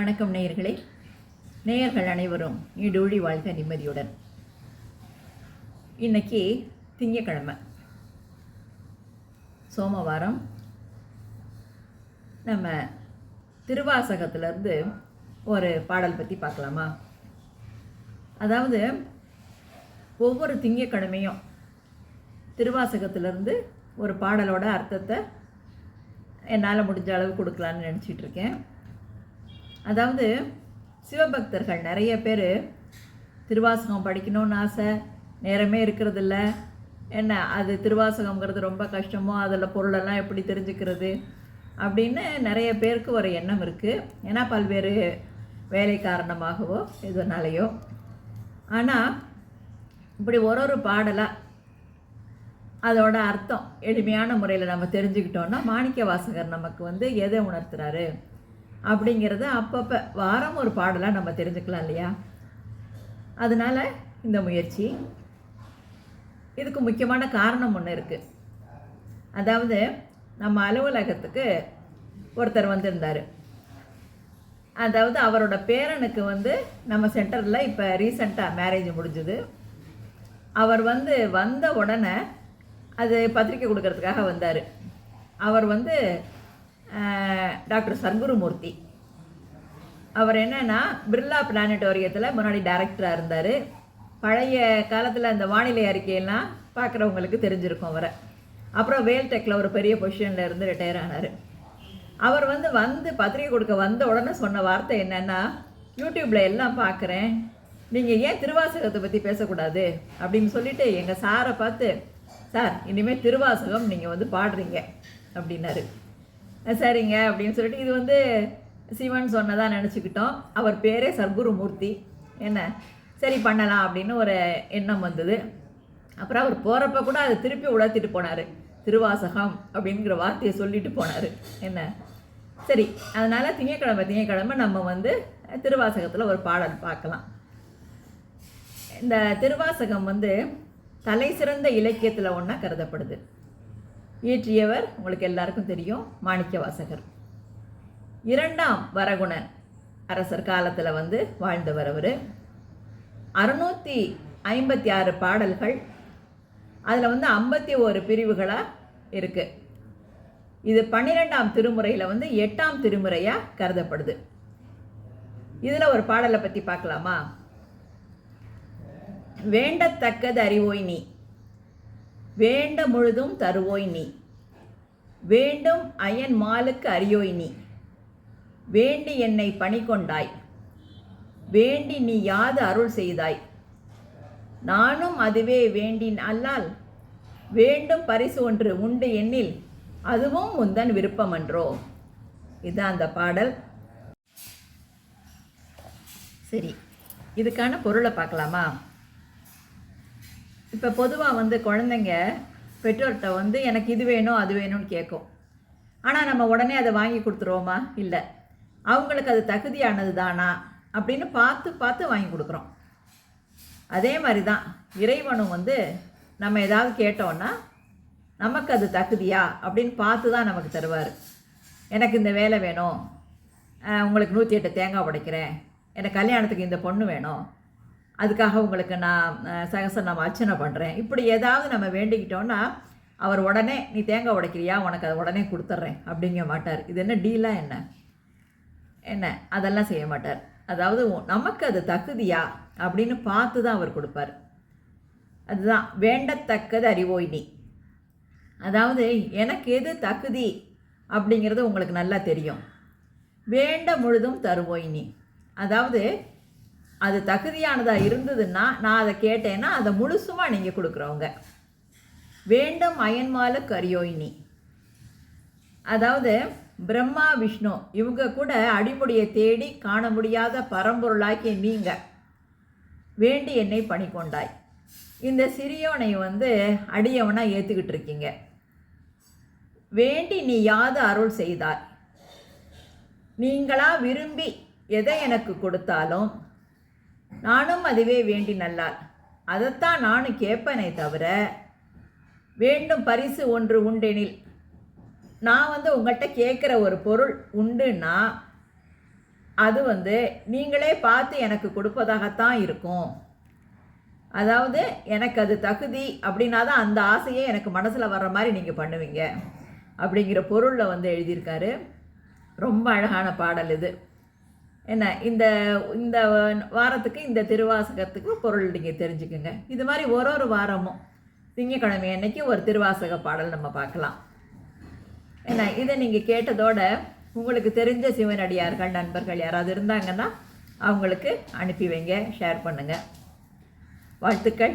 வணக்கம் நேயர்களே. நேயர்கள் அனைவரும் இடூழி வாழ்க நிம்மதியுடன். இன்னைக்கு திங்கக்கிழமை. சோமவாரம். நம்ம திருவாசகத்திலேருந்து ஒரு பாடல் பற்றி பார்க்கலாமா? அதாவது ஒவ்வொரு திங்கக்கிழமையும் திருவாசகத்திலேருந்து ஒரு பாடலோட அர்த்தத்தை என்னால் முடிஞ்ச அளவு கொடுக்கலான்னு நினச்சிட்ருக்கேன் அதாவது சிவபக்தர்கள் நிறைய பேர் திருவாசகம் படிக்கணும்னு ஆசை நேரமே இருக்கிறதில்ல. என்ன அது திருவாசகம்ங்கிறது ரொம்ப கஷ்டமோ அதில் பொருளெல்லாம் எப்படி தெரிஞ்சுக்கிறது அப்படின்னு நிறைய பேருக்கு ஒரு எண்ணம் இருக்குது ஏன்னா பல்வேறு வேலை காரணமாகவோ எதுனாலேயோ. ஆனால் இப்படி ஒரு ஒரு பாடலாக அதோட அர்த்தம் எளிமையான முறையில் நம்ம தெரிஞ்சுக்கிட்டோன்னா மாணிக்க வாசகர் நமக்கு வந்து எதை உணர்த்துறாரு? அப்படிங்கிறத அப்பப்போ வாரம் ஒரு பாடலாக நம்ம தெரிஞ்சுக்கலாம் இல்லையா? அதனால் இந்த முயற்சி. இதுக்கு முக்கியமான காரணம் ஒன்று இருக்குது அதாவது நம்ம அலுவலகத்துக்கு ஒருத்தர் வந்திருந்தார். அதாவது அவரோட பேரனுக்கு வந்து நம்ம சென்டரில் இப்போ ரீசண்டாக மேரேஜ் முடிஞ்சுது. அவர் வந்து வந்த உடனே அது பத்திரிக்கை கொடுக்கறதுக்காக வந்தார். அவர் வந்து டாக்டர் சர்க்குருமூர்த்தி. அவர் என்னென்னா பிர்லா பிளானட்டோரியத்தில் முன்னாடி டைரக்டராக இருந்தார். பழைய காலத்தில் அந்த வானிலை அறிக்கையெல்லாம் பார்க்குறவங்களுக்கு தெரிஞ்சிருக்கும் அவரை. அப்புறம் வேல்டெக்கில் ஒரு பெரிய பொசிஷனில் இருந்து ரிட்டையர் ஆனார். அவர் வந்து வந்து பத்திரிக்கை கொடுக்க வந்த உடனே சொன்ன வார்த்தை என்னென்னா யூடியூப்பில் எல்லாம் பார்க்குறேன் நீங்கள் ஏன் திருவாசகத்தை பற்றி பேசக்கூடாது? அப்படின்னு சொல்லிட்டு எங்கள் சாரை பார்த்து சார் இனிமேல் திருவாசகம் நீங்கள் வந்து பாடுறீங்க. அப்படின்னாரு. சரிங்க அப்படின்னு சொல்லிட்டு இது வந்து சிவன் சொன்னதாக நினச்சிக்கிட்டோம். அவர் பேரே சர்க்குருமூர்த்தி. என்ன? சரி பண்ணலாம் அப்படின்னு ஒரு எண்ணம் வந்தது. அப்புறம் அவர் போகிறப்ப கூட அதை திருப்பி உலர்த்திட்டு போனார். திருவாசகம் அப்படிங்கிற வார்த்தையை சொல்லிட்டு போனார். என்ன? சரி அதனால் திங்கக்கிழமை திங்கக்கிழமை நம்ம வந்து திருவாசகத்தில் ஒரு பாடல் பார்க்கலாம். இந்த திருவாசகம் வந்து தலை சிறந்த இலக்கியத்தில் ஒன்றா கருதப்படுது. இயற்றியவர் உங்களுக்கு எல்லாருக்கும் தெரியும் மாணிக்க வாசகர் இரண்டாம் வரகுணன் அரசர் காலத்தில் வந்து வாழ்ந்தவர் அவர். அறுநூற்றி ஐம்பத்தி ஆறு பாடல்கள். அதில் வந்து ஐம்பத்தி ஒரு பிரிவுகளாக இருக்குது இது பன்னிரெண்டாம் திருமுறையில் வந்து எட்டாம் திருமுறையாக கருதப்படுது. இதில் ஒரு பாடலை பற்றி பார்க்கலாமா? வேண்டத்தக்கது அறிவோய் நீ. வேண்ட முழுதும் தருவோய் நீ. வேண்டும் அயன் மாலுக்கு அறியோய் நீ. வேண்டி என்னை பணி கொண்டாய். வேண்டி நீ யாது அருள் செய்தாய். நானும் அதுவே வேண்டின் அல்லால் வேண்டும் பரிசு ஒன்று உண்டு எண்ணில் அதுவும் உந்தன் விருப்பமன்றோ. இதுதான் அந்த பாடல். சரி இதுக்கான பொருளை பார்க்கலாமா? இப்போ பொதுவாக வந்து குழந்தைங்க பெற்றோர்கிட்ட வந்து எனக்கு இது வேணும் அது வேணும்னு கேட்கும். ஆனால் நம்ம உடனே அதை வாங்கி கொடுத்துருவோமா? இல்லை. அவங்களுக்கு அது தகுதியானது தானா? அப்படின்னு பார்த்து பார்த்து வாங்கி கொடுக்குறோம். அதே மாதிரி தான் இறைவனும் வந்து நம்ம ஏதாவது கேட்டோன்னா நமக்கு அது தகுதியா? அப்படின்னு பார்த்து தான் நமக்கு தருவார். எனக்கு இந்த வேலை வேணும். உங்களுக்கு நூற்றி எட்டு தேங்காய் உடைக்கிறேன். எனக்கு கல்யாணத்துக்கு இந்த பொண்ணு வேணும். அதுக்காக உங்களுக்கு நான் அஹ், நான் அர்ச்சனை பண்ணுறேன் இப்படி ஏதாவது நம்ம வேண்டிக்கிட்டோன்னா அவர் உடனே நீ தேங்காய் உடைக்கிறியா? உனக்கு அதை உடனே கொடுத்துட்றேன். அப்படிங்க மாட்டார். இது என்ன டீலாக என்ன? என்ன? அதெல்லாம் செய்ய மாட்டார். அதாவது நமக்கு அது தகுதியா? அப்படின்னு பார்த்து தான் அவர் கொடுப்பார். அதுதான் வேண்டத்தக்கது அறிவோய் நீ. அதாவது எனக்கு எது தகுதி? அப்படிங்கிறது உங்களுக்கு நல்லா தெரியும். வேண்ட முழுதும் தருவோய் நீ. அதாவது அது தகுதியானதாக இருந்ததுன்னா நான் அதை கேட்டேன்னா அதை முழுசுமாக நீங்கள் கொடுக்குறவங்க. வேண்டும் அயன்மால கரியோயினி அதாவது பிரம்மா விஷ்ணு இவங்க கூட அடிமுடியை தேடி காண முடியாத பரம்பொருளாக்கிய நீங்க வேண்டி என்னை பணி கொண்டாய். இந்த சிறியோனை வந்து அடியவனாக ஏற்றுக்கிட்டு இருக்கீங்க. வேண்டி நீ யாது அருள் செய்தாய்? நீங்களா விரும்பி எதை எனக்கு கொடுத்தாலும் நானும் அதுவே வேண்டி நல்லால். அதைத்தான் நானும் கேட்பேனே தவிர வேண்டும் பரிசு ஒன்று உண்டெனில். நான் வந்து உங்கள்கிட்ட கேட்குற ஒரு பொருள் உண்டுன்னா அது வந்து நீங்களே பார்த்து எனக்கு கொடுப்பதாகத்தான் இருக்கும். அதாவது எனக்கு அது தகுதி அப்படின்னா தான் அந்த ஆசையே எனக்கு மனசில் வர்ற மாதிரி நீங்கள் பண்ணுவீங்க. அப்படிங்கிற பொருளில் வந்து எழுதியிருக்காரு. ரொம்ப அழகான பாடல் இது. என்ன இந்த இந்த வாரத்துக்கு இந்த திருவாசகத்துக்கு பொருள் நீங்கள் தெரிஞ்சுக்குங்க. இது மாதிரி ஒரு ஒரு வாரமும் திங்கக்கிழமை அன்னைக்கு ஒரு திருவாசக பாடல் நம்ம பார்க்கலாம். என்ன இதை நீங்கள் கேட்டதோட உங்களுக்கு தெரிஞ்ச சிவனடியார்கள் நண்பர்கள் யாராவது இருந்தாங்கன்னா அவங்களுக்கு அனுப்பி வைங்க ஷேர் பண்ணுங்கள் வாழ்த்துக்கள்.